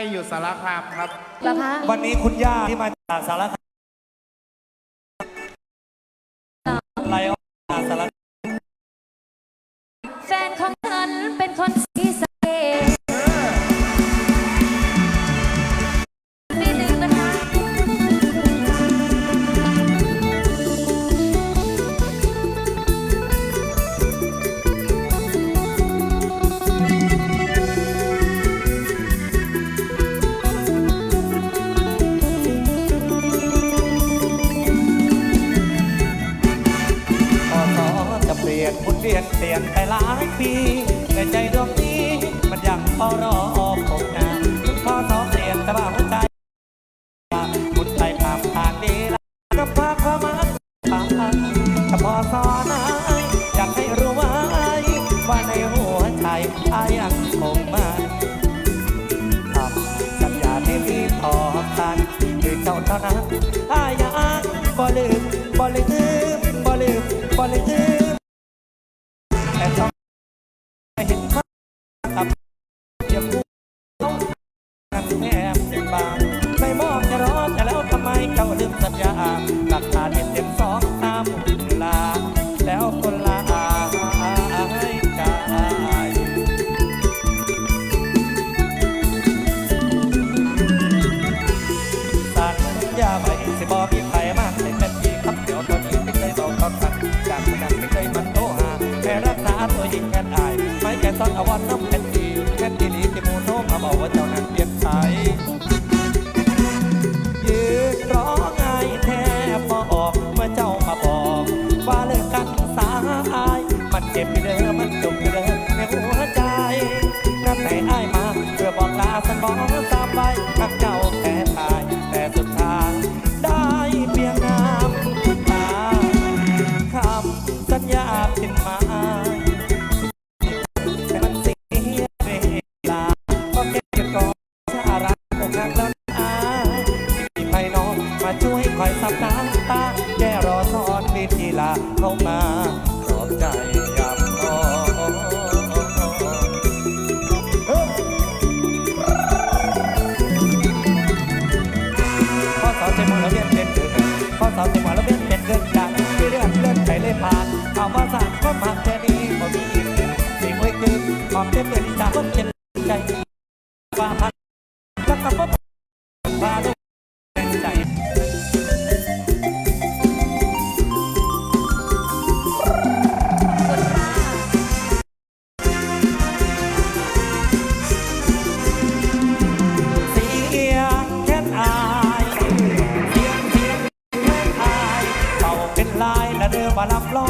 ยอยู่สารคามครับ เหรอคะวันนี้คุณย่าที่มาจากสารคามไลออนจากสาร ลี่ยนหมุนเวียนเปลี่ยนไปหลายปีแต่ใจดวงนี้มันยังเฝ้ารอผมนานพอสอเปลี่ยนแต่ว่าหัวใจหมุนไปผ่านทางนี้แล้วก็พาความมายผ่านแต่พอสอนายอยากให้รู้ไว้ว่าในหัวใจอายังคงมาทำสัญญาที่มีต่อกันคือเจ้าเท่านั้นอา แต่ต้องไม่เห็นภาพกับอย่าพูดต้องกันแนบเป็นบางไม่มอบจะรอแต่แล้วทำไมเจ้าลืมสัญญาหลักฐาน อายไม่แค่ซ่อนเอาวันน้ำแค่ดีแค่ดีลีที่มูโทรมาบอกว่าเจ้านั้นเปลี่ยนใจยืนร้องไห้แทบบ่ออกเมื่อเจ้ามาบอก ว่าเลิกกันสาอายมันเจ็บที่เดิมมันจุกที่เดิมในหัวใจนับแต่อ้ายมาเพื่อบอกลาสันบอกสามใบทักเจ้าาช่วยคอยสับน้ำตาแค่รอทอดนิธีลาเข้ามาขอบใจยามพอพ่อสาวใจมอแล้วเบี้ยเป็นเกินพ่อสาวใจมอแล้วเบี้ยเป็นเกิดดังที่เรื่องเลื่อนไหลเลยผ่านเอามาสานก็มาแค่นี้พอมีอิ่มสิ่งไว้คือความเต็มเลยที่จะต้อเจ็บใจว่าพันแล้วก็ I love floor.